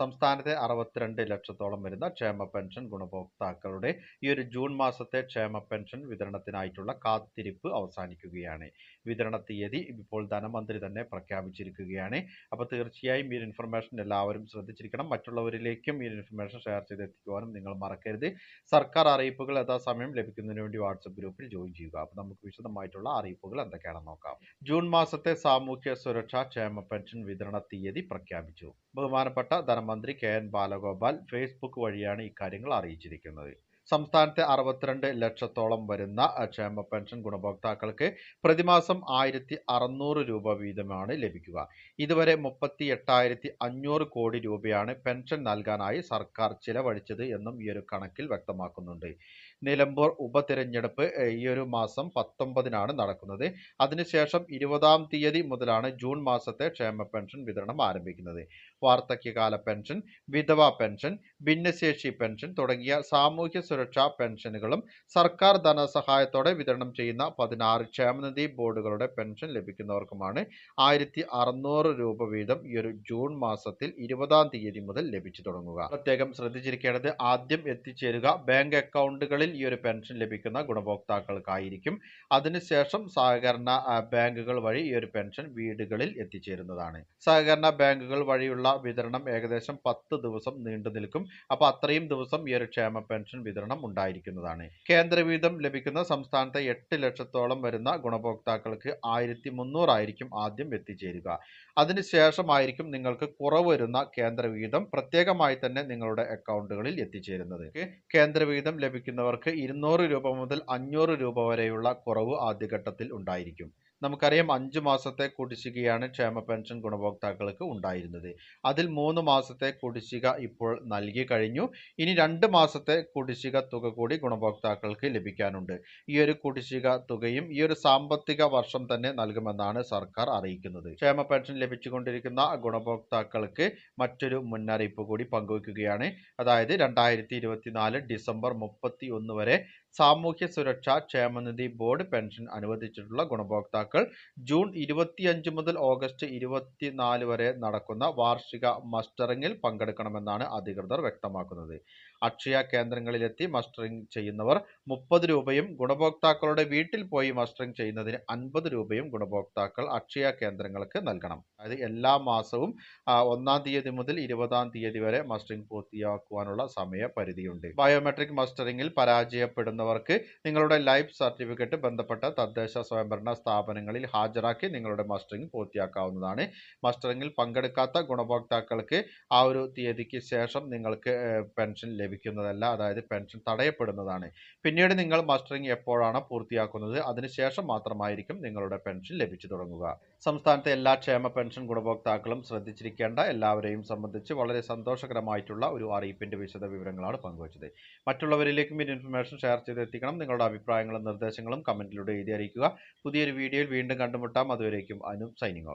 സംസ്ഥാനത്തെ അറുപത്തിരണ്ട് ലക്ഷത്തോളം വരുന്ന ക്ഷേമ പെൻഷൻ ഗുണഭോക്താക്കളുടെ ഈ ഒരു ജൂൺ മാസത്തെ ക്ഷേമ പെൻഷൻ വിതരണത്തിനായിട്ടുള്ള കാത്തിരിപ്പ് അവസാനിക്കുകയാണ്. വിതരണ തീയതി ഇപ്പോൾ ധനമന്ത്രി തന്നെ പ്രഖ്യാപിച്ചിരിക്കുകയാണ്. അപ്പോൾ തീർച്ചയായും ഈ ഇൻഫർമേഷൻ എല്ലാവരും ശ്രദ്ധിച്ചിരിക്കണം. മറ്റുള്ളവരിലേക്കും ഈ ഇൻഫർമേഷൻ ഷെയർ ചെയ്തെത്തിക്കുവാനും നിങ്ങൾ മറക്കരുത്. സർക്കാർ അറിയിപ്പുകൾ യഥാസമയം ലഭിക്കുന്നതിന് വേണ്ടി വാട്സപ്പ് ഗ്രൂപ്പിൽ ജോയിൻ ചെയ്യുക. അപ്പോൾ നമുക്ക് വിശദമായിട്ടുള്ള അറിയിപ്പുകൾ എന്തൊക്കെയാണെന്ന് നോക്കാം. ജൂൺ മാസത്തെ സാമൂഹ്യ സുരക്ഷാ ക്ഷേമ പെൻഷൻ വിതരണ തീയതി പ്രഖ്യാപിച്ചു. ബഹുമാനപ്പെട്ട ധനമന്ത്രി കെ എൻ ബാലഗോപാൽ ഫേസ്ബുക്ക് വഴിയാണ് ഇക്കാര്യങ്ങൾ അറിയിച്ചിരിക്കുന്നത്. സംസ്ഥാനത്തെ അറുപത്തിരണ്ട് ലക്ഷത്തോളം വരുന്ന ക്ഷേമ പെൻഷൻ ഗുണഭോക്താക്കൾക്ക് പ്രതിമാസം ആയിരത്തി അറുന്നൂറ് രൂപ വീതമാണ് ലഭിക്കുക. ഇതുവരെ മുപ്പത്തി എട്ടായിരത്തി അഞ്ഞൂറ് കോടി രൂപയാണ് പെൻഷൻ നൽകാനായി സർക്കാർ ചിലവഴിച്ചത് എന്നും ഈ ഒരു കണക്കിൽ വ്യക്തമാക്കുന്നുണ്ട്. നിലമ്പൂർ ഉപതിരഞ്ഞെടുപ്പ് ഈയൊരു മാസം പത്തൊമ്പതിനാണ് നടക്കുന്നത്. അതിനുശേഷം ഇരുപതാം തീയതി മുതലാണ് ജൂൺ മാസത്തെ ക്ഷേമ പെൻഷൻ വിതരണം ആരംഭിക്കുന്നത്. വാർദ്ധക്യകാല പെൻഷൻ വിധവ പെൻഷൻ ഭിന്നശേഷി പെൻഷൻ തുടങ്ങിയ സാമൂഹ്യ സുരക്ഷാ പെൻഷനുകളും സർക്കാർ ധനസഹായത്തോടെ വിതരണം ചെയ്യുന്ന പതിനാറ് ക്ഷേമനിധി ബോർഡുകളുടെ പെൻഷൻ ലഭിക്കുന്നവർക്കുമാണ് ആയിരത്തി രൂപ വീതം ഈ ഒരു ജൂൺ മാസത്തിൽ ഇരുപതാം തീയതി മുതൽ ലഭിച്ചു തുടങ്ങുക. പ്രത്യേകം ശ്രദ്ധിച്ചിരിക്കേണ്ടത് ആദ്യം എത്തിച്ചേരുക. ബാങ്ക് അക്കൗണ്ടുകളിൽ ഈ ഒരു പെൻഷൻ ലഭിക്കുന്ന ഗുണഭോക്താക്കൾക്കായിരിക്കും. അതിനുശേഷം സഹകരണ ബാങ്കുകൾ വഴി ഈ ഒരു പെൻഷൻ വീടുകളിൽ എത്തിച്ചേരുന്നതാണ്. സഹകരണ ബാങ്കുകൾ വഴിയുള്ള വിതരണം ഏകദേശം പത്ത് ദിവസം നീണ്ടു നിൽക്കും അപ്പോൾ അത്രയും ദിവസം ഈ ഒരു ക്ഷേമ പെൻഷൻ വിതരണം ഉണ്ടായിരിക്കുന്നതാണ്. കേന്ദ്ര വീതം ലഭിക്കുന്ന സംസ്ഥാനത്തെ എട്ട് ലക്ഷത്തോളം വരുന്ന ഗുണഭോക്താക്കൾക്ക് ആയിരത്തി മുന്നൂറായിരിക്കും ആദ്യം എത്തിച്ചേരുക. അതിനുശേഷമായിരിക്കും നിങ്ങൾക്ക് കുറവ് വരുന്ന കേന്ദ്ര വീതം പ്രത്യേകമായി തന്നെ നിങ്ങളുടെ അക്കൗണ്ടുകളിൽ എത്തിച്ചേരുന്നത്. കേന്ദ്ര വീതം ലഭിക്കുന്നവർക്ക് ഇരുന്നൂറ് രൂപ മുതൽ അഞ്ഞൂറ് രൂപ വരെയുള്ള കുറവ് ആദ്യഘട്ടത്തിൽ ഉണ്ടായിരിക്കും. നമുക്കറിയാം അഞ്ച് മാസത്തെ കുടിശ്ശികയാണ് ക്ഷേമ പെൻഷൻ ഗുണഭോക്താക്കൾക്ക് ഉണ്ടായിരുന്നത്. അതിൽ മൂന്ന് മാസത്തെ കുടിശ്ശിക ഇപ്പോൾ നൽകി കഴിഞ്ഞു. ഇനി രണ്ട് മാസത്തെ കുടിശ്ശിക തുക കൂടി ഗുണഭോക്താക്കൾക്ക് ലഭിക്കാനുണ്ട്. ഈ ഒരു കുടിശ്ശിക തുകയും ഈ ഒരു സാമ്പത്തിക വർഷം തന്നെ നൽകുമെന്നാണ് സർക്കാർ അറിയിക്കുന്നത്. ക്ഷേമ പെൻഷൻ ലഭിച്ചുകൊണ്ടിരിക്കുന്ന ഗുണഭോക്താക്കൾക്ക് മറ്റൊരു മുന്നറിയിപ്പ് കൂടി പങ്കുവയ്ക്കുകയാണ്. അതായത് രണ്ടായിരത്തി ഡിസംബർ മുപ്പത്തി വരെ സാമൂഹ്യ സുരക്ഷാ ക്ഷേമനിധി ബോർഡ് പെൻഷൻ അനുവദിച്ചിട്ടുള്ള ഗുണഭോക്താക്കൾ ജൂൺ ഇരുപത്തിയഞ്ച് മുതൽ ഓഗസ്റ്റ് ഇരുപത്തിനാല് വരെ നടക്കുന്ന വാർഷിക മസ്റ്ററിംഗിൽ പങ്കെടുക്കണമെന്നാണ് അധികൃതർ വ്യക്തമാക്കുന്നത്. അക്ഷയ കേന്ദ്രങ്ങളിലെത്തി മസ്റ്ററിംഗ് ചെയ്യുന്നവർ മുപ്പത് രൂപയും ഗുണഭോക്താക്കളുടെ വീട്ടിൽ പോയി മസ്റ്ററിംഗ് ചെയ്യുന്നതിന് അൻപത് രൂപയും ഗുണഭോക്താക്കൾ അക്ഷയ കേന്ദ്രങ്ങൾക്ക് നൽകണം. അതായത് എല്ലാ മാസവും ഒന്നാം തീയതി മുതൽ ഇരുപതാം തീയതി വരെ മസ്റ്ററിംഗ് പൂർത്തിയാക്കുവാനുള്ള സമയപരിധിയുണ്ട്. ബയോമെട്രിക് മസ്റ്ററിംഗിൽ പരാജയപ്പെടുന്നവർക്ക് നിങ്ങളുടെ ലൈഫ് സർട്ടിഫിക്കറ്റ് ബന്ധപ്പെട്ട തദ്ദേശ സ്വയംഭരണ സ്ഥാപനങ്ങളിൽ ഹാജരാക്കി നിങ്ങളുടെ മസ്റ്ററിംഗ് പൂർത്തിയാക്കാവുന്നതാണ്. മസ്റ്ററിംഗിൽ പങ്കെടുക്കാത്ത ഗുണഭോക്താക്കൾക്ക് ആ ഒരു തീയതിക്ക് ശേഷം നിങ്ങൾക്ക് പെൻഷൻ പെൻഷൻ ലഭിക്കുന്നതല്ല അതായത് പെൻഷൻ തടയപ്പെടുന്നതാണ്. പിന്നീട് നിങ്ങൾ മസ്റ്ററിംഗ് എപ്പോഴാണ് പൂർത്തിയാക്കുന്നത് അതിനുശേഷം മാത്രമായിരിക്കും നിങ്ങളുടെ പെൻഷൻ ലഭിച്ചു തുടങ്ങുക. സംസ്ഥാനത്തെ എല്ലാ ക്ഷേമ പെൻഷൻ ഗുണഭോക്താക്കളും ശ്രദ്ധിച്ചിരിക്കേണ്ട എല്ലാവരെയും സംബന്ധിച്ച് വളരെ സന്തോഷകരമായിട്ടുള്ള ഒരു അറിയിപ്പിന്റെ വിശദ വിവരങ്ങളാണ് പങ്കുവച്ചത്. മറ്റുള്ളവരിലേക്കും ഈ ഇൻഫർമേഷൻ ഷെയർ ചെയ്തെത്തിക്കണം. നിങ്ങളുടെ അഭിപ്രായങ്ങളും നിർദ്ദേശങ്ങളും കമന്റിലൂടെ എഴുതി അറിയിക്കുക. പുതിയൊരു വീഡിയോയിൽ വീണ്ടും കണ്ടുമുട്ടാം. അതുവരേക്കും അനു സൈനിങ് ഓഫ്